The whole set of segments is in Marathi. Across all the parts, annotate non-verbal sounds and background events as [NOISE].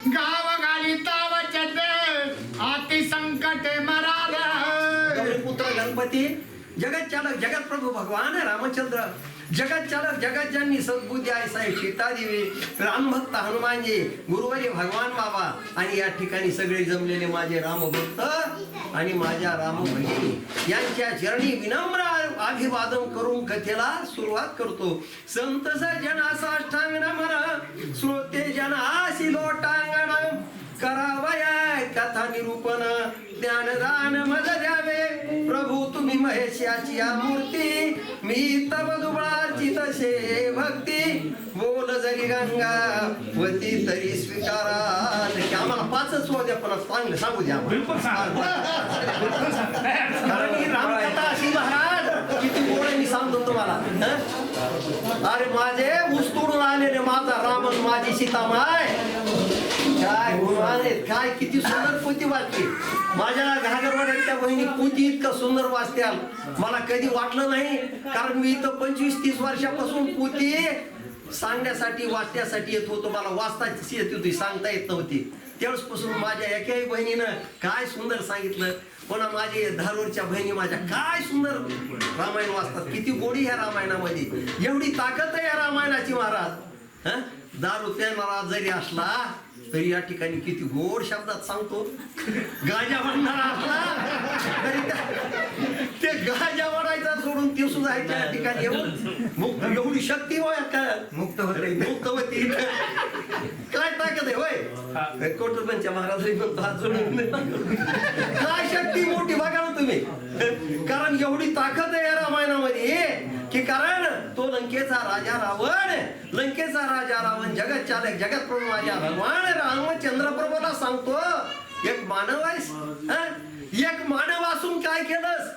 गाव घाली ताव चट अति संकट मराल पुत्र गणपती जगत चालक जगत प्रभू भगवान रामचंद्र. जगत चालक जगत जननी सद्बुद्धी आई साहेब सीतादेवी रामभक्त हनुमानजी गुरुवारी भगवान बाबा. आणि या ठिकाणी सगळे जमलेले माझे रामभक्त आणि माझ्या राम भगिनी यांच्या चरणी विनम्र अभिवादन करून कथेला सुरुवात करतो. संत असा साष्टांग नमन श्रोते जन आशी लोटांग कथा निरूपण ज्ञानदान मज द्यावे. प्रभू तुम्ही महेशाची या मूर्ती. मी तव दुबळाची तसे भक्ती. बोल जरी गंगा वती तरी स्वीकाराल की आम्हाला पाचच द्या पण चांगलं सांगू द्या कारण ही रामकथा अशी महाराज किती गोड मी सांगतो तुम्हाला? अरे माझे उस्तुडून आलेले माझा रामन माझी सीतामाय. काय गुणवान आहेत? काय किती सुंदर पोती वाचली माझ्या घागरवाड्यातल्या बहिणी पोती इतकं सुंदर वाचत्याल? मला कधी वाटलं नाही कारण मी इथं पंचवीस तीस वर्षापासून पोती. सांगण्यासाठी वाचण्यासाठी येत होतो. मला वाचताच येत होती सांगता येत नव्हती. त्यावेळेसपासून माझ्या एकाही बहिणीनं काय सुंदर सांगितलं? पुन्हा माझे धारूरच्या बहिणी माझ्या काय सुंदर रामायण वाचतात. किती गोडी ह्या रामायणामध्ये. एवढी ताकद आहे या रामायणाची महाराज. हा? दारू पेणारा जरी असला तरी या ठिकाणी किती गोड शब्दात सांगतो. गाजा म्हणणारा असला तरी ते गाजा म्हणायचा सोडून ते सुद्धा आहे त्या ठिकाणी एवढं मुक्त एवढी शक्ती होय का? मुक्त होते मुक्त होती काय ताकद आहे होय? कोटरपंच्या महाराजांनी जोडून काय शक्ती मोठी बघा ना तुम्ही. कारण एवढी ताकद आहे रामायणामध्ये की कारण तो लंकेचा राजा रावण लंकेचा राजा रावण जगत चालक जगत प्रभू माझ्या भगवान रामचंद्र प्रभूला सांगतो एक मानव आहेस? एक मानव असून काय केलंस?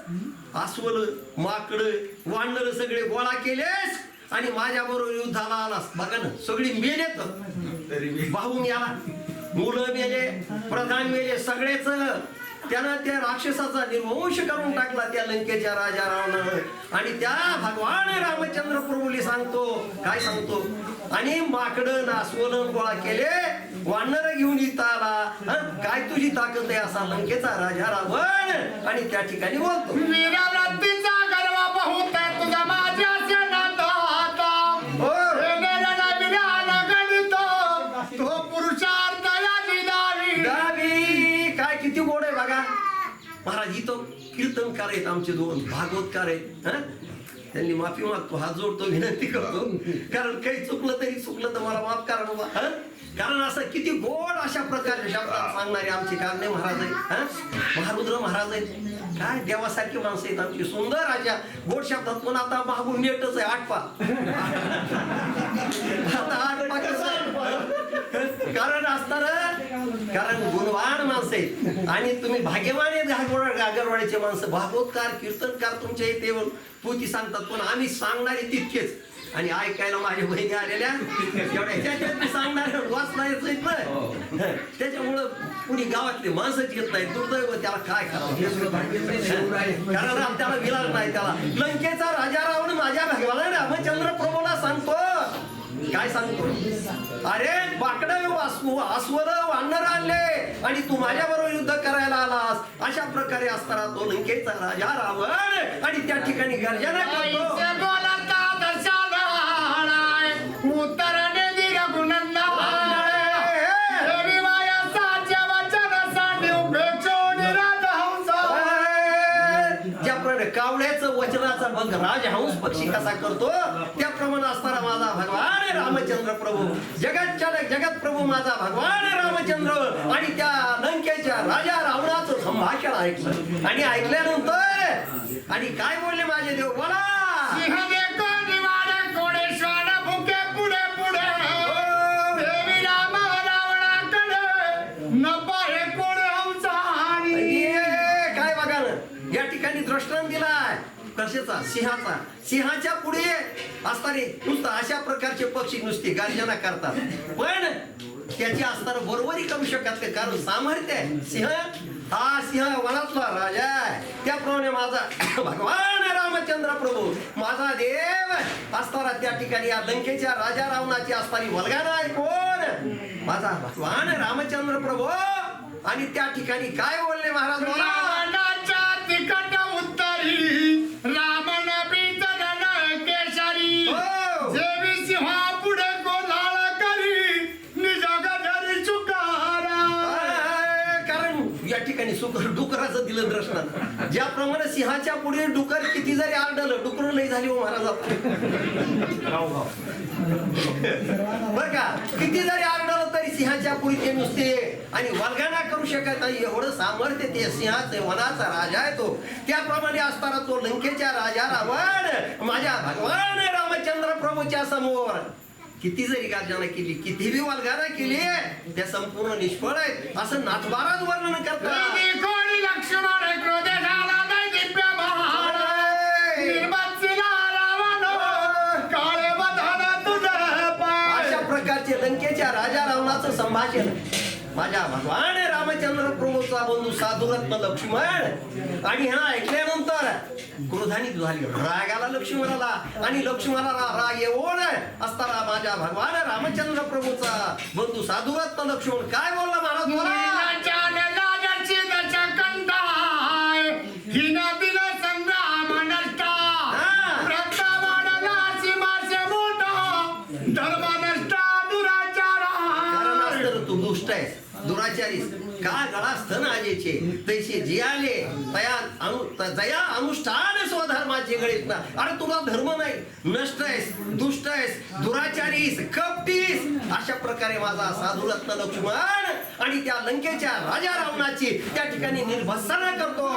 अस्वल माकड वानर सगळे गोळा केलेस आणि माझ्या बरोबर युद्धाला आलास. बघा ना सगळी मेलेत भाऊ मेला मुलं मेले प्रधान मेले सगळेच. त्यानं त्या राक्षसाचा निर्वंश करून टाकला त्या लंकेच्या राजा रावणानं आणि त्या भगवान रामचंद्र प्रभूली सांगतो काय सांगतो? आणि माकडं नासवलं गोळा केले वानर घेऊन इथं आला. काय तुझी ताकद आहे असा लंकेचा राजा रावण? आणि त्या ठिकाणी बोलतो. कीर्तनकार आहेत आमचे दोन भागवतकार आहेत त्यांनी माफी मागतो हात जोडतो विनंती करतो. कारण काही चुकलं तरी चुकलं तर मला माफ करा बाबा कारण असं किती गोड अशा प्रकारे शब्दात सांगणारे आमचे कारणे महाराज आहेत महारुद्र महाराज आहेत. काय देवासारखी माणसं आहेत आमची सुंदर अशा गोड शब्दात. पण आता मागून नेटच आहे आठवा. आता आठवा? कारण असणार कारण गुणवान माणसं आहेत. आणि तुम्ही भाग्यवान आहेत घागरवाड माणसं. भागवतकार कीर्तनकार तुमच्या इथे येऊन पोती सांगतात. पण आम्ही सांगणारे तितकेच. आणि ऐकायला माझ्या बहिणी आलेल्या. एवढ्या सांगणार वाचणारच आहेत ना त्याच्यामुळं कुणी गावातले माणसंच येत नाही दुर्दैव त्याला काय करावं? कारण त्याला विलाज नाही. त्याला लंकेचा राजा रावण माझ्या भगवान रामचंद्र प्रभूला सांगतो काय सांगतो? अरे बाकड अस्वर वानर आणले आणि तू माझ्या बरोबर युद्ध करायला आलास. अशा प्रकारे असताना तो लंकेचा राजा रावण आणि त्या ठिकाणी गर्जना करतो. मग राजहंस पक्षी कसा करतो? त्याप्रमाणे असणारा माझा भगवान रामचंद्र प्रभू. जगत जगत प्रभू माझा भगवान रामचंद्र. आणि त्या लंकेच्या राजा रावणाचं संभाषण ऐकलं. आणि ऐकल्यानंतर आणि काय बोलले माझे देव? बोला! कशाचा सिंहाचा. सिंहाच्या पुढे असताना नुसतं अशा प्रकारचे पक्षी नुसते गर्जना करतात. पण त्याची असताना बरोबरी करू शकत नाही कारण सामर्थ्य आहे. सिंह हा सिंह वनातला राजा त्याप्रमाणे माझा [COUGHS] भगवान रामचंद्र प्रभू माझा देव असताना त्या ठिकाणी या लंकेच्या राजा रावणाची असणारी वलगाना आहे कोण? माझा भगवान रामचंद्र प्रभू. आणि त्या ठिकाणी काय बोलले महाराज? डुकराचं दिलं दर्शनात ज्याप्रमाणे सिंहाच्या पुढे डुकर किती जरी आरडलं डुकर लई झाली हो महाराज बर का? किती जरी आरडलं तरी सिंहाच्या पुढे ते नुसते आणि वल्गना करू शकत नाही. एवढं सामर्थ्य ते सिंहाचे वनाचा राजा आहे तो. त्याप्रमाणे असताना तो लंकेच्या राजा रावण माझ्या भगवान रामचंद्र प्रभूच्या समोर. किती जरी गार्जना केली किती बी वल्गाना केली त्या संपूर्ण निष्फळ आहेत. असं नाथबारात वर्णन करतात. प्रकारचे लंकेच्या राजा रावणाचं संभाषण माझ्या भगवान रामचंद्र प्रभूचा बंधू साधुरत्न लक्ष्मण आणि हा ऐकल्यानंतर क्रोधानी झाली रागाला लक्ष्मणाला आणि लक्ष्मणाला राग येऊन असताना माझ्या भगवान रामचंद्र प्रभूचा बंधू साधुरत्न लक्ष्मण काय बोलला महाराज दुराचारी. का गळा स्तन आजेचे. तैसे जियाले तया अनु त- अनुष्ठान स्वधर्माचे गळीत ना. अरे तुला धर्म नाही. नष्ट आहेस दुष्ट आहेस दुराचारीस कपटीस अशा प्रकारे माझा साधुरत्न लक्ष्मण आणि त्या लंकेच्या राजा रावणाची त्या ठिकाणी निर्भत्सना करतो.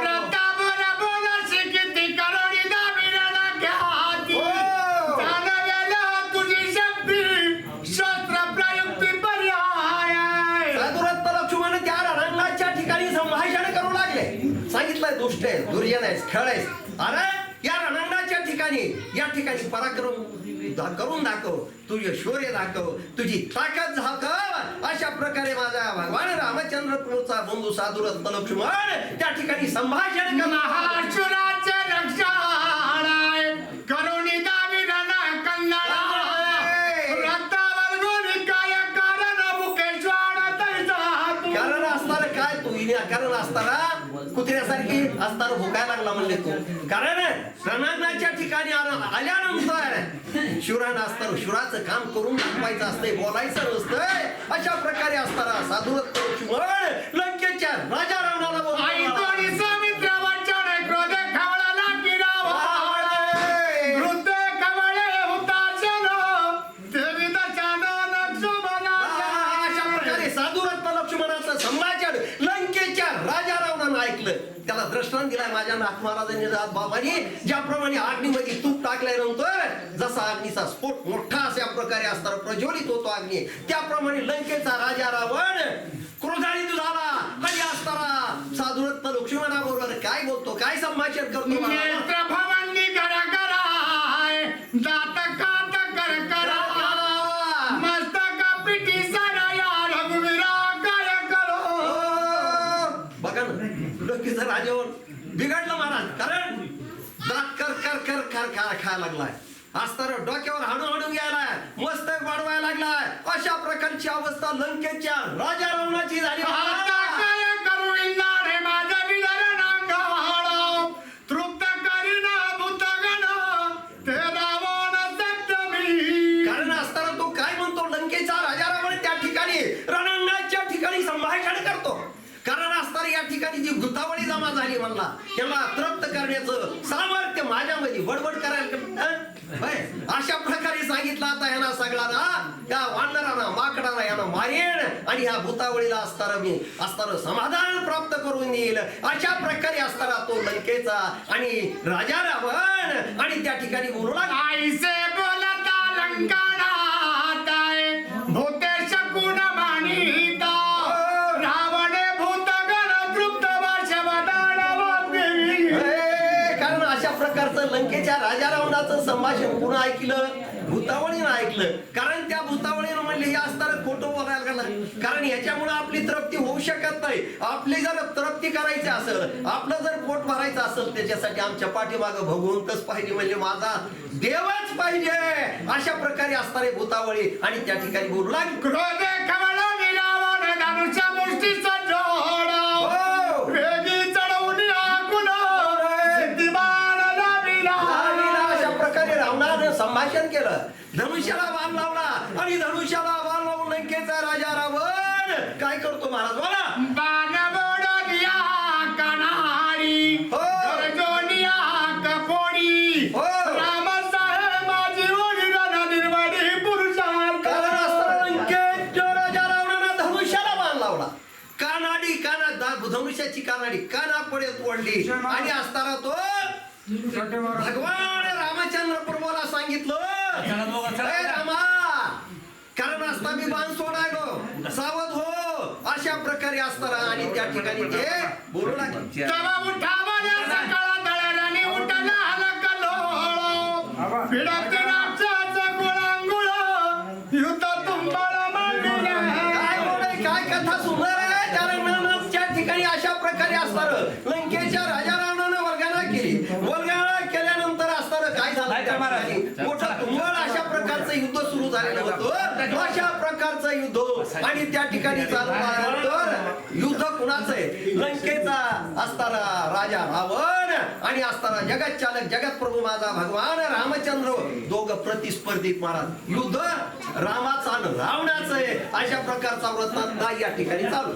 दुष्ट आहे दुर्जन आहेस खेळ आहेस अरे या रणांगणाच्या ठिकाणी या ठिकाणी पराक्रम करून दाखव. तुझे शौर्य दाखव. तुझी ताकद दाखव अशा प्रकारे माझा भगवान रामचंद्र प्रभूचा बंधू साधुरत्न लक्ष्मण त्या ठिकाणी संभाषण करणार. करुणी काय तू? कारण असताना कुत्र्यासारखी असताना भुकायला लागला म्हणले तू. कारण रणांगणाच्या ठिकाणी आला- आल्यानंतर शुरान असताना शुराचं काम करून दाखवायचं असतंय बोलायचं नसतंय. अशा प्रकारे असताना साधू लंकेच्या राजा रावणाला ऐकलं. त्याला दृष्टांत दिलाय माझ्या नाथ महाराजांनी बाबांनी ज्याप्रमाणे अग्नीमध्ये तूप टाकल्यानंतर जसा अग्नीचा स्फोट मोठा अशा प्रकारे असताना प्रज्वलित होतो अग्नी त्याप्रमाणे लंकेचा राजा रावण क्रोधानित झाला आणि असताना? साधुरत्न लक्ष्मणाबरोबर काय बोलतो? काय संभाषण करतो दात कर कर खा खायला लागलाय. असताना डोक्यावर हाणू हाणू घ्यायलाय मस्तक वाढवायला लागलाय. अशा प्रकारची अवस्था लंकेच्या राजा रावणाची झाली. कारण असताना तो काय म्हणतो? लंकेचा राजा रावण त्या ठिकाणी रणांगणाच्या ठिकाणी संभाषण करतो. कारण असताना या ठिकाणी जी गुतावळी जमा झाली म्हणला त्याला तृप्त करण्याचं सामर्थ्य माझ्यामध्ये वडवड करायला अशा प्रकारे सांगितलं आता ह्याना सगळ्यांना. या वानरांना माकडांना यांना मारेन आणि ह्या भूतावळीला असताना मी असताना समाधान प्राप्त करून येईल अशा प्रकारे असताना तो लंकेचा आणि राजा रावण आणि त्या ठिकाणी बोलू लागला. लंकेच्या राजा रावणाचं संभाषण पुन्हा ऐकलं? भूतावळीनं ऐकलं. कारण त्या भूतावळीनं म्हणले हे असताना खोटं बोलायला लागला कारण याच्यामुळे आपली तृप्ती होऊ शकत नाही. आपली जर तृप्ती करायची असेल आपलं जर पोट भरायचं असेल त्याच्यासाठी आमच्या पाठीमागं भगवंतच पाहिजे. म्हणजे माझा देवच पाहिजे. अशा प्रकारे असणारे भूतावळी आणि त्या ठिकाणी बोलू लागले. दर्शन केलं. धनुष्याला बाण लावला आणि धनुष्याला बाण लावून लंकेचा राजा रावण. काय करतो महाराज बोला. कणारी हो. कपोडी. हो. रामसाहेब माझी ओढी निर्वाडी पुरुषार्थ कारण असताना लंकेच्या राजा रावणानं धनुष्याला बाण लावला. कानाडी काना धनुष्याची कानाडी काना पडेल तोडली आणि असताना तो भगवान रामचंद्र प्रभूला सांगितलं. "हे रामा कारण असता मी बाण सोडायलो सावध हो. अशा प्रकारे असताना आणि त्या ठिकाणी ते बोलू लागले. तेव्हा उठावल्या सकाळ तळ्याने उठला हलकलो फिरते नाचाचं गुळांगुळ. युद्ध तुंबाळ मांडले. काय बोलाय काय कथा सुंदर आहे? कारण त्या ठिकाणी अशा प्रकारे असणार राजा रावणानं वर्गाना केली वर्गाना केल्यानंतर असताना काय झालं काय त्या करणार? ठिकाणी? मोठं तुंबळ अशा प्रकारचं युद्ध सुरू झालेलं होतं. अशा प्रकारचं युद्ध. आणि त्या ठिकाणी चालू युद्ध कुणाचं आहे? लंकेचा असताना राजा रावण आणि असताना जगत चालक जगत प्रभू माझा भगवान रामचंद्र. दोघ प्रतिस्पर्धित महाराज. युद्ध रामाचा आणि रावणाचं आहे. अशा प्रकारचा वृत्तांत या ठिकाणी चालू.